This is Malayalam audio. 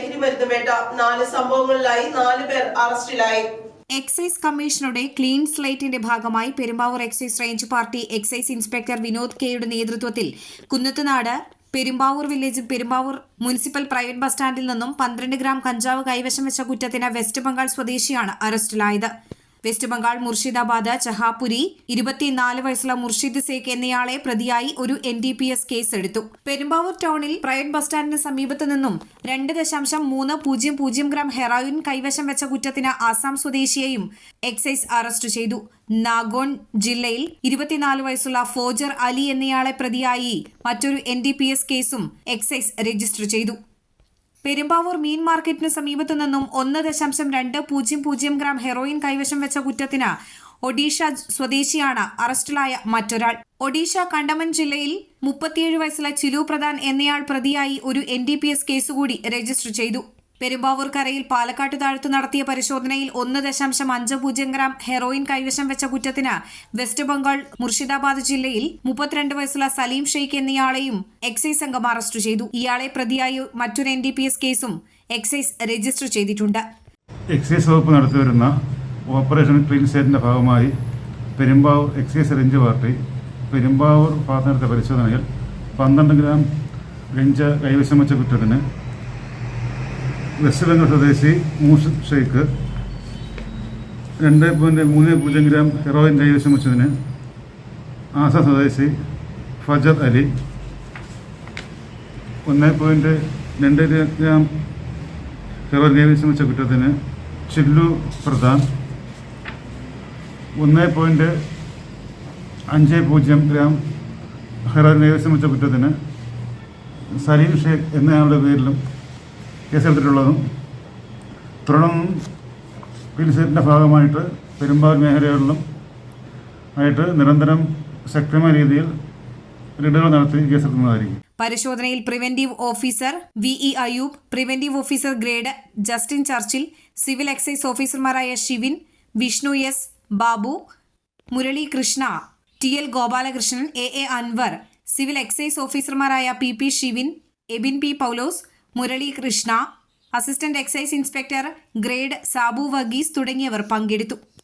ലഹരി മരുന്ന് വേട്ട നാല് സംഭവങ്ങളിലായി നാല് പേർ അറസ്റ്റിലായി. എക്സൈസ് കമ്മീഷനുടെ ക്ലീൻ സ്ലൈറ്റിന്റെ ഭാഗമായി Perumbavoor excise range party excise inspector Vinod കെയുടെ നേതൃത്വത്തിൽ കുന്നത്തുനാട് പെരുമ്പാവൂർ വില്ലേജും പെരുമ്പാവൂർ മുനിസിപ്പൽ പ്രൈവറ്റ് ബസ് സ്റ്റാൻഡിൽ നിന്നും പന്ത്രണ്ട് ഗ്രാം കഞ്ചാവ് കൈവശം വെച്ച കുറ്റത്തിന് വെസ്റ്റ് ബംഗാൾ സ്വദേശിയാണ് അറസ്റ്റിലായത്. വെസ്റ്റ് ബംഗാൾ മുർഷിദാബാദ് ചഹാപുരി ഇരുപത്തിനാല് വയസ്സുള്ള മുർഷിദ് സേഖ് എന്നയാളെ പ്രതിയായി ഒരു N D P S case എടുത്തു പെരുമ്പാവൂർ ടൗണിൽ പ്രൈവറ്റ് ബസ് സ്റ്റാൻഡിന് സമീപത്ത് നിന്നും രണ്ട് ദശാംശം മൂന്ന് പൂജ്യം പൂജ്യം ഗ്രാം ഹെറോയിൻ കൈവശം വെച്ച കുറ്റത്തിന് ആസാം സ്വദേശിയെയും എക്സൈസ് അറസ്റ്റ് ചെയ്തു. നാഗോൺ ജില്ലയിൽ ഇരുപത്തിനാല് വയസ്സുള്ള ഫോജർ അലി എന്നയാളെ പ്രതിയായി മറ്റൊരു എൻ ഡി പി എസ് കേസും എക്സൈസ് രജിസ്റ്റർ ചെയ്തു. പെരുമ്പാവൂർ മീൻ മാർക്കറ്റിന് സമീപത്തു നിന്നും ഒന്ന് ദശാംശം രണ്ട് പൂജ്യം പൂജ്യം ഗ്രാം ഹെറോയിൻ കൈവശം വെച്ച കുറ്റത്തിന് ഒഡീഷ സ്വദേശിയാണ് അറസ്റ്റിലായ മറ്റൊരാൾ. ഒഡീഷ കണ്ടമൻ ജില്ലയിൽ മുപ്പത്തിയേഴ് വയസ്സിലെ ചിലു പ്രധാൻ എന്നയാൾ പ്രതിയായി ഒരു എൻ ഡി പി എസ് കേസുകൂടി രജിസ്റ്റർ ചെയ്തു. പെരുമ്പാവൂർ കരയിൽ പാലക്കാട്ട് താഴത്ത് നടത്തിയ പരിശോധനയിൽ ഒന്ന് ദശാംശം അഞ്ച് പൂജ്യം ഗ്രാം ഹെറോയിൻ കൈവശം വെച്ച കുറ്റത്തിന് വെസ്റ്റ് ബംഗാൾ മുർഷിദാബാദ് ജില്ലയിൽ മുപ്പത്തിരണ്ട് വയസ്സുള്ള സലീം ഷെയ്ഖ് എന്നയാളെയും എക്സൈസ് സംഘം അറസ്റ്റ് ചെയ്തു. ഇയാളെ പ്രതിയായി മറ്റൊരു എൻ ഡി പി എസ് കേസും എക്സൈസ് രജിസ്റ്റർ ചെയ്തിട്ടുണ്ട്. എക്സൈസ് വകുപ്പ് നടത്തിവരുന്ന ഓപ്പറേഷൻ ക്ലീൻ സേറ്റിന്റെ ഭാഗമായി Perumbavoor excise range party Perumbavoor ഭാഗത്ത് നടത്തിയ പരിശോധനയിൽ പന്ത്രണ്ട് ഗ്രാം ഗഞ്ച കൈവശം വെച്ച കുറ്റത്തിന് വെസ്റ്റ് സ്വദേശി മൂസ് ഷെയ്ഖ് രണ്ട് പോയിന്റ് മൂന്ന് പൂജ്യം ഗ്രാം ഹെറോയിൻ കൈവശം വെച്ചതിന് ആസാം സ്വദേശി ഫജർ അലി ഒന്ന് പോയിന്റ് രണ്ട് ഗ്രാം ഹെറോയിൻ കൈവശം വെച്ച കുറ്റത്തിന് ചില്ലു പ്രധാൻ ഒന്ന് പോയിന്റ് അഞ്ച് പൂജ്യം ഗ്രാം ഹെറോയിൻ കൈവശം വെച്ച കുറ്റത്തിന് സലീം ഷേഖ് എന്നയാളുടെ പേരിലും കേസെടുത്തിട്ടുള്ളതും തുടർന്നും പിൻസെറ്റിന്റെ ഭാഗമായിട്ട് പെരുമ്പാവൂർ മേഖലകളിലും ആയിട്ട് നിരന്തരം ശക്തമായ രീതിയിൽ റെയ്ഡുകൾ നടത്തി കേസെടുക്കുന്നതായിരിക്കും പരിശോധനയിൽ preventive officer V E Ayub preventive officer grade Justin Churchill civil excise ഓഫീസർമാരായ Shivin Vishnu S Babu Murali Krishna T L Gopalakrishnan A A Anvar civil excise ഓഫീസർമാരായ P P Shivin Ebin P Paulose Murali Krishna assistant excise inspector grade Sabu Varghese തുടങ്ങിയവർ പങ്കെടുത്തു.